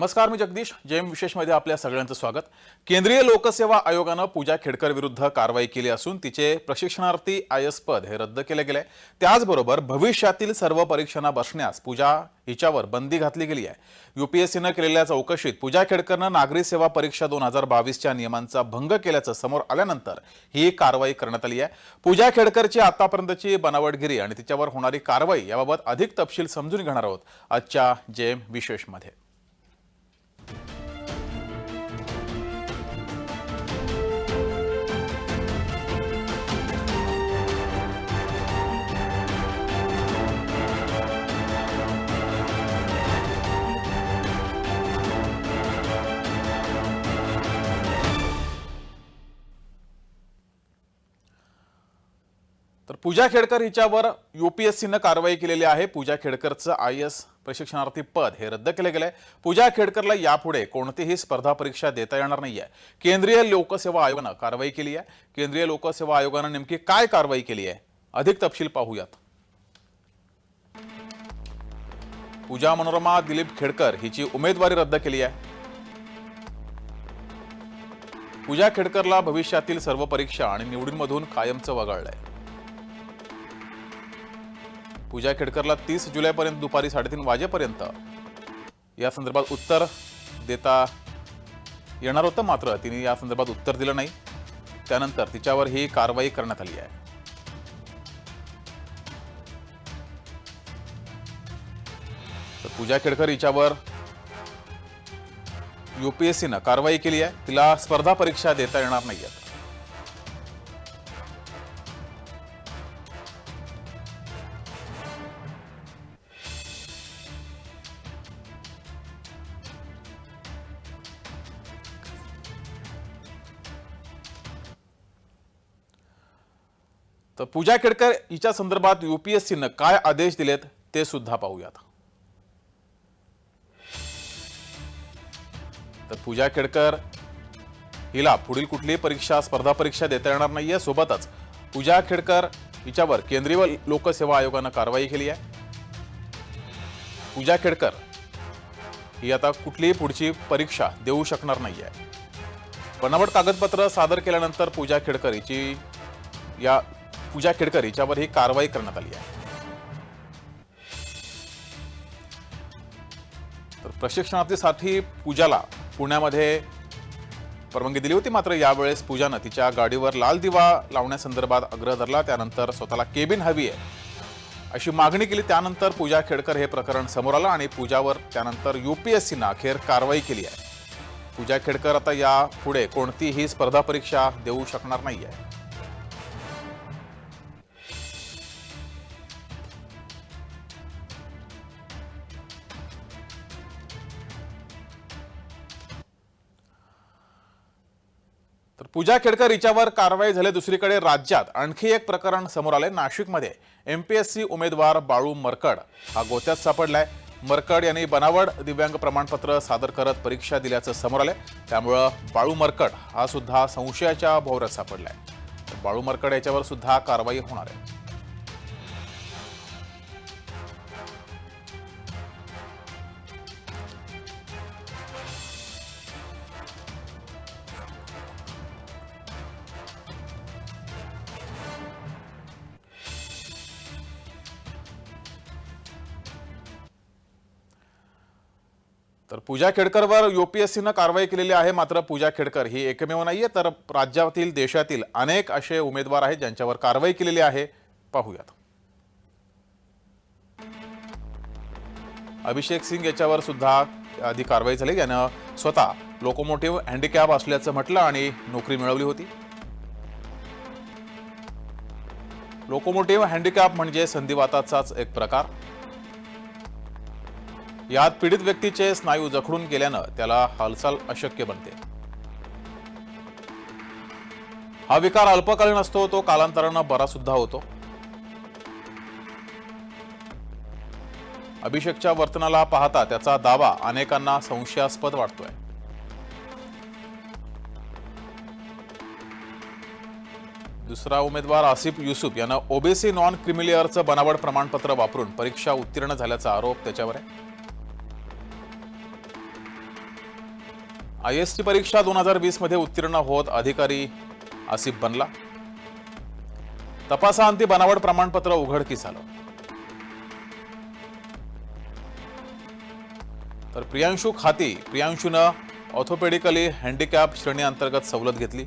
नमस्कार मी जगदीश. जेम विशेषमध्ये आपल्या सगळ्यांचं स्वागत. केंद्रीय लोकसेवा आयोगानं पूजा खेडकर विरुद्ध कारवाई केली असून तिचे प्रशिक्षणार्थी आय एस पद हे रद्द केले गेले. त्याचबरोबर भविष्यातील सर्व परीक्षांना बसण्यास पूजा हिच्यावर बंदी घातली गेली आहे. युपीएससीनं केलेल्या चौकशीत पूजा खेडकरनं नागरी सेवा परीक्षा दोन हजार बावीसच्या नियमांचा भंग केल्याचं समोर आल्यानंतर ही कारवाई करण्यात आली आहे. पूजा खेडकरची आतापर्यंतची बनावटगिरी आणि तिच्यावर होणारी कारवाई याबाबत अधिक तपशील समजून घेणार आहोत आजच्या जेम विशेषमध्ये. तर पूजा खेडकर हिच्यावर युपीएससीनं कारवाई केलेली आहे. पूजा खेडकरचं आय एस प्रशिक्षणार्थी पद हे रद्द केले आहे पूजा खेडकरला यापुढे कोणतीही स्पर्धा परीक्षा देता येणार नाही आहे केंद्रीय लोकसेवा आयोगानं कारवाई केली आहे. केंद्रीय लोकसेवा आयोगानं नेमकी काय कारवाई केली आहे? अधिक तपशील पाहूयात. पूजा मनोरमा दिलीप खेडकर हिची उमेदवारी रद्द केली आहे. पूजा खेडकरला भविष्यातील सर्व परीक्षा आणि निवडींमधून कायमचं वगळलंय. पूजा खेडकरला तीस जुलैपर्यंत दुपारी साडेतीन वाजेपर्यंत. या संदर्भात उत्तर देता येणार होतं मात्र तिने या संदर्भात उत्तर दिलं नाही. त्यानंतर तिच्यावर ही कारवाई करण्यात आली आहे. तर पूजा खेडकर हिच्यावर युपीएससीनं कारवाई केली आहे. तिला स्पर्धा परीक्षा देता येणार नाही आहेत तर पूजा खेडकर हिच्या संदर्भात युपीएससीनं काय आदेश दिलेत ते सुद्धा पाहूयात. तर पूजा खेडकर हिला पुढील कुठलीही परीक्षा स्पर्धा परीक्षा देता येणार नाहीये. सोबतच पूजा खेडकर हिच्यावर केंद्रीय लोकसेवा आयोगानं कारवाई केली आहे. पूजा खेडकर ही आता कुठलीही पुढची परीक्षा देऊ शकणार नाहीये. बनावट कागदपत्र सादर केल्यानंतर पूजा खेडकर हिची या पूजा खेडकर हिच्यावर ही कारवाई करण्यात आली आहे. तर प्रशिक्षणार्थीसाठी पूजाला पुण्यामध्ये परवानगी दिली होती मात्र यावेळेस पूजानं तिच्या गाडीवर लाल दिवा लावण्यासंदर्भात आग्रह धरला. त्यानंतर स्वतःला केबिन हवी आहे अशी मागणी केली. त्यानंतर पूजा खेडकर हे प्रकरण समोर आलं आणि पूजावर त्यानंतर युपीएससीनं अखेर कारवाई केली आहे. पूजा खेडकर आता या पुढे कोणतीही स्पर्धा परीक्षा देऊ शकणार नाही आहे तर पूजा खेडकर हिच्यावर कारवाई झाली दुसरीकडे राज्यात. आणखी एक प्रकरण समोर आले नाशिकमध्ये एम पी एस सी उमेदवार बाळू मरकड हा गोत्यात सापडलाय. मरकड यांनी बनावट दिव्यांग प्रमाणपत्र सादर करत परीक्षा दिल्याचं समोर आलंय. त्यामुळं बाळू मरकड हा सुद्धा संशयाच्या भोवऱ्यात सापडलाय. बाळू मरकड याच्यावर सुद्धा कारवाई होणार आहे. तर पूजा खेडकरवर युपीएससीनं कारवाई केलेली आहे मात्र पूजा खेडकर ही एकमेव नाहीये. तर राज्यातील देशातील अनेक असे उमेदवार आहेत ज्यांच्यावर कारवाई केलेली आहे. पाहूयात. अभिषेक सिंग याच्यावर सुद्धा आधी कारवाई झाली. यानं स्वतः लोकोमोटिव्ह हँडिकॅप असल्याचं म्हटलं आणि नोकरी मिळवली होती. लोकोमोटिव्ह हँडिकॅप म्हणजे संधिवाताचाच एक प्रकार. यात पीडित व्यक्तीचे स्नायू जखडून गेल्यानं त्याला हालचाल अशक्य बनते. हा विकार अल्पकालीन असतो तो कालांतरानं बरा सुद्धा होतो. अभिषेकच्या वर्तनाला पाहता त्याचा दावा अनेकांना संशयास्पद वाटतोय. दुसरा उमेदवार आसिफ युसुफ यानं ओबीसी नॉन क्रिमिलियरचं बनावट प्रमाणपत्र वापरून परीक्षा उत्तीर्ण झाल्याचा आरोप त्याच्यावर आहे. आय एस टी परीक्षा दोन हजार वीसमध्ये उत्तीर्ण होत अधिकारी आसिफ बनला. तपासाअंती बनावट प्रमाणपत्र उघडकीस आलं. तर प्रियांशू खाती प्रियांशूनं ऑर्थोपेडिकली हँडिकॅप श्रेणी अंतर्गत सवलत घेतली.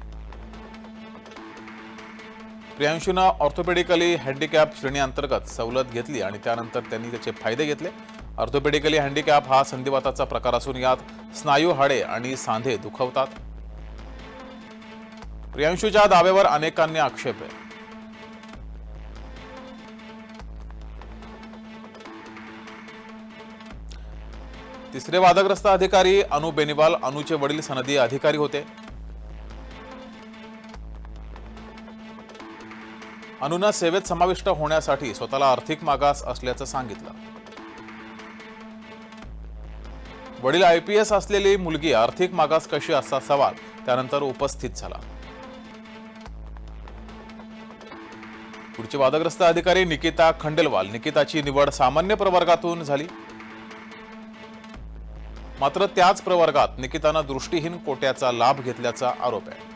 प्रियांशूनं ऑर्थोपेडिकली हँडिकॅप श्रेणी अंतर्गत सवलत घेतली आणि त्यानंतर त्यांनी त्याचे फायदे घेतले. ऑर्थोपेडिकली हँडिकॅप हा संधिवाताचा प्रकार असून यात स्नायू हाडे आणि सांधे दुखवतात. प्रियांशूच्या दाव्यावर अनेकांनी आक्षेप आहे. तिसरे वादग्रस्त अधिकारी अनु बेनिवाल अनुचे वडील सनदी अधिकारी होते. अनुनं सेवेत समाविष्ट होण्यासाठी स्वतःला आर्थिक मागास असल्याचं सांगितलं. वडील आय पी एस असलेली मुलगी आर्थिक मागास कशी असा सवाल त्यानंतर उपस्थित झाला. पुढचे वादग्रस्त अधिकारी निकिता खंडेलवाल. निकिताची निवड सामान्य प्रवर्गातून झाली. मात्र त्याच प्रवर्गात निकितानं दृष्टीहीन कोट्याचा लाभ घेतल्याचा आरोप आहे.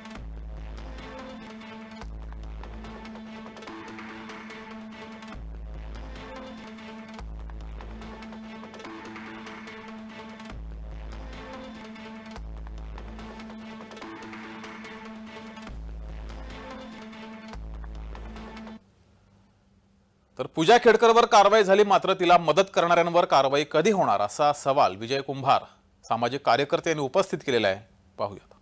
तर पूजा खेडकरवर कारवाई झाली मात्र तिला मदत करणाऱ्यांवर कारवाई कधी होणार असा सवाल विजय कुंभार सामाजिक कार्यकर्ते यांनी उपस्थित केलेला आहे. पाहूयात.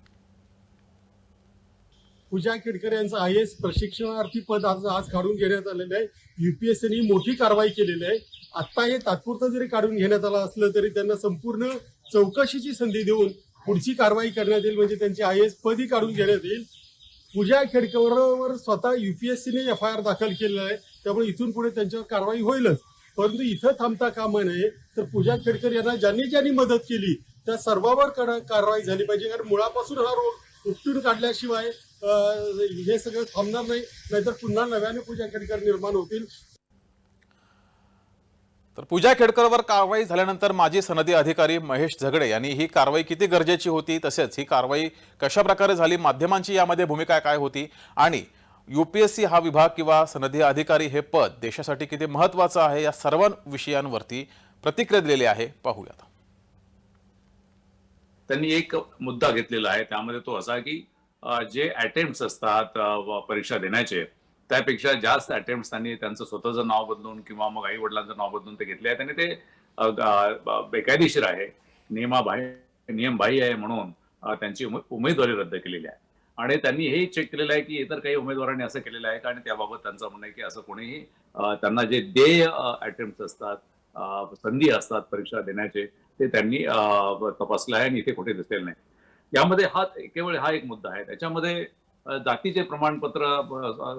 पूजा खेडकर यांचं आय एस प्रशिक्षणार्थी पद आज आज काढून घेण्यात आलेलं आहे. युपीएससीने मोठी कारवाई केलेली आहे. आता हे तात्पुरतं जरी काढून घेण्यात आलं असलं तरी त्यांना संपूर्ण चौकशीची संधी देऊन पुढची कारवाई करण्यात येईल म्हणजे त्यांची आय एस पदही काढून घेण्यात येईल. पूजा खेडकरवर स्वतः युपीएससीने एफ आय आर दाखल केलेला आहे. त्यामुळे इथून पुढे त्यांच्यावर कारवाई होईलच. परंतु इथं थांबता कामा नये तर पूजा खेडकर यांना ज्यांनी ज्यांनी मदत केली त्या सर्वांवर कारवाई झाली पाहिजे. कारण मुळापासून हा रोग उपटून काढल्याशिवाय हे सगळं थांबणार नाही. नाहीतर पुन्हा नव्याने पूजा खेडकर निर्माण होतील. तर पूजा खेडकरवर कारवाई झाल्यानंतर माजी सनदी अधिकारी महेश झगडे यांनी ही कारवाई किती गरजेची होती? तसेच ही कारवाई कशा प्रकारे झाली? माध्यमांची यामध्ये भूमिका काय होती? आणि यूपीएससी हा विभाग किंवा सनदी अधिकारी हे पद देशासाठी किती महत्वाचं आहे या सर्व विषयांवरती प्रतिक्रिया दिलेली आहे. पाहूयात त्यांनी एक मुद्दा घेतलेला आहे. त्यामध्ये तो असा की जे अटेम्प्ट असतात परीक्षा देण्याचे त्यापेक्षा जास्त अटेम्प्ट त्यांनी त्यांचं स्वतःचं नाव बदलून किंवा मग आई वडिलांचं नाव बदलून ते घेतले आहे त्यांनी ते बेकायदेशीर आहे. नियमाबाह्य नियमबाह्य आहे म्हणून त्यांची उमेदवारी रद्द केलेली आहे. आणि त्यांनी हे चेक केलेलं आहे की इतर काही उमेदवारांनी असं केलेलं आहे का? आणि त्याबाबत त्यांचं म्हणणं आहे की असं कोणीही त्यांना जे देय अटेम्प्ट असतात संधी असतात परीक्षा देण्याचे ते त्यांनी तपासलं आहे आणि इथे कुठे दिसलेलं नाही. यामध्ये हा केवळ हा एक मुद्दा आहे. त्याच्यामध्ये जातीचे प्रमाणपत्र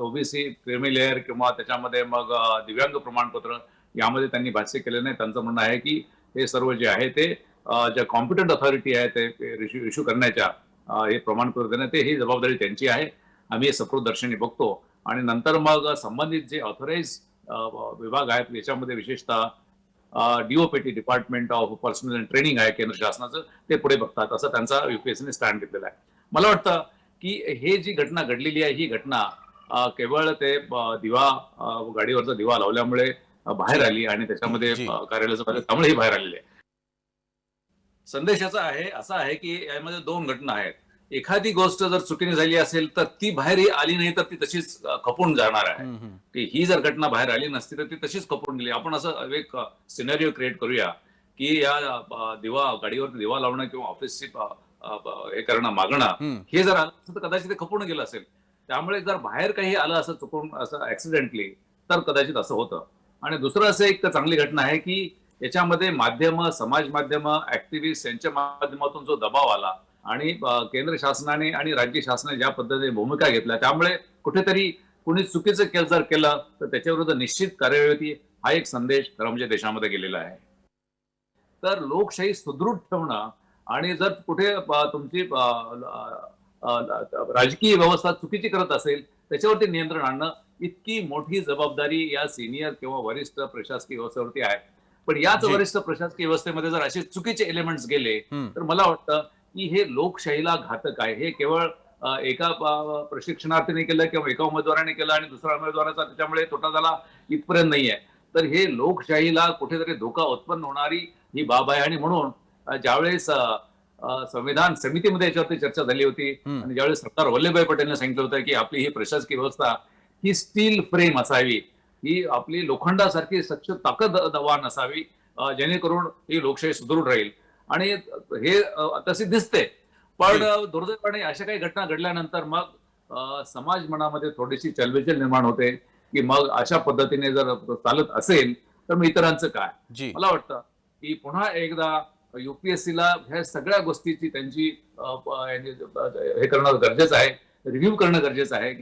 ओबीसी क्रिमी लेअर किंवा त्याच्यामध्ये मग दिव्यांग प्रमाणपत्र यामध्ये त्यांनी भाष्य केले नाही. त्यांचं म्हणणं आहे की हे सर्व जे आहे ते ज्या कॉम्पिटंट अथॉरिटी आहे ते इश्यू करण्याच्या हे प्रमाणपत्र देणं ते ही जबाबदारी त्यांची आहे. आम्ही हे सकृतदर्शनी बघतो. आणि नंतर मग संबंधित जे ऑथराईज विभाग आहेत याच्यामध्ये विशेषतः DOPT department of personnel and training आहे केंद्र शासनाचं ते पुढे बघतात. असं त्यांचा युपीएससीने स्टँड घेतलेला आहे. मला वाटतं की हे जी घटना घडलेली आहे ही घटना केवळ ते दिवा गाडीवरचा दिवा लावल्यामुळे बाहेर आली आणि त्याच्यामध्ये कार्यालयाचं बाहेर त्यामुळे ही बाहेर आलेली आहे. संदेशाचा आहे असा आहे की यामध्ये दोन घटना आहेत. एखादी गोष्ट जर चुकीने झाली असेल तर ती बाहेर आली नाही तर ती तशीच खपून जाणार आहे. की ही जर घटना बाहेर आली नसती तर ती तशीच कपून गेली. आपण असं एक सिनेरिओ क्रिएट करूया की या दिवा गाडीवर दिवा लावणं किंवा ऑफिसची हे करणं मागणं. हे जर आलं तर कदाचित ते खपून गेलं असेल. त्यामुळे जर बाहेर काही आलं असं चुकून असं ऍक्सिडेंटली तर कदाचित असं होतं. आणि दुसरं असं एक चांगली घटना आहे की याच्यामध्ये माध्यम समाज माध्यम ऍक्टिव्हिस्ट यांच्या माध्यमातून जो दबाव आला आणि केंद्र शासनाने आणि राज्य शासनाने ज्या पद्धतीने भूमिका घेतल्या त्यामुळे कुठेतरी कुणी चुकीचं केलं जर केलं तर त्याच्याविरुद्ध निश्चित कार्यवाही हा एक संदेश खरं म्हणजे देशामध्ये गेलेला आहे. तर लोकशाही सुदृढ ठेवणं आणि जर कुठे तुमची राजकीय व्यवस्था चुकीची करत असेल त्याच्यावरती नियंत्रण आणणं इतकी मोठी जबाबदारी या सिनियर किंवा वरिष्ठ प्रशासकीय व्यवस्थेवरती आहे. पण याच. वरिष्ठ प्रशासकीय व्यवस्थेमध्ये जर असे चुकीचे एलिमेंट्स गेले. तर मला वाटतं की हे लोकशाहीला घातक आहे हे केवळ एका प्रशिक्षणार्थीने केलं किंवा एका उमेदवाराने केलं आणि दुसऱ्या उमेदवाराचा त्याच्यामुळे तोटा झाला इथपर्यंत नाहीये तर हे लोकशाहीला कुठेतरी धोका उत्पन्न होणारी ही बाब आहे आणि म्हणून ज्यावेळेस संविधान समितीमध्ये याच्यावरती चर्चा झाली होती. आणि ज्यावेळेस सरदार वल्लभभाई पटेलने सांगितलं होतं की आपली ही प्रशासकीय व्यवस्था ही स्टील फ्रेम असावी ही आपली लोखंडासारखी सच्च ताकदवान असावी अ, जेणेकरून ही लोकशाही सुदृढ राहील. आणि हे तसे दिसते. पण दुर्दैवाने अशा काही घटना घडल्यानंतर मग समाज मनामध्ये थोडीशी चलबिचल निर्माण होते की मग अशा पद्धतीने जर चालत असेल तर मग इतरांचं काय? मला वाटतं की पुन्हा एकदा युपीएससीला ह्या सगळ्या गोष्टीची त्यांची हे करणं गरजेचं आहे रिव्ह्यू करणं गरजेचं आहे.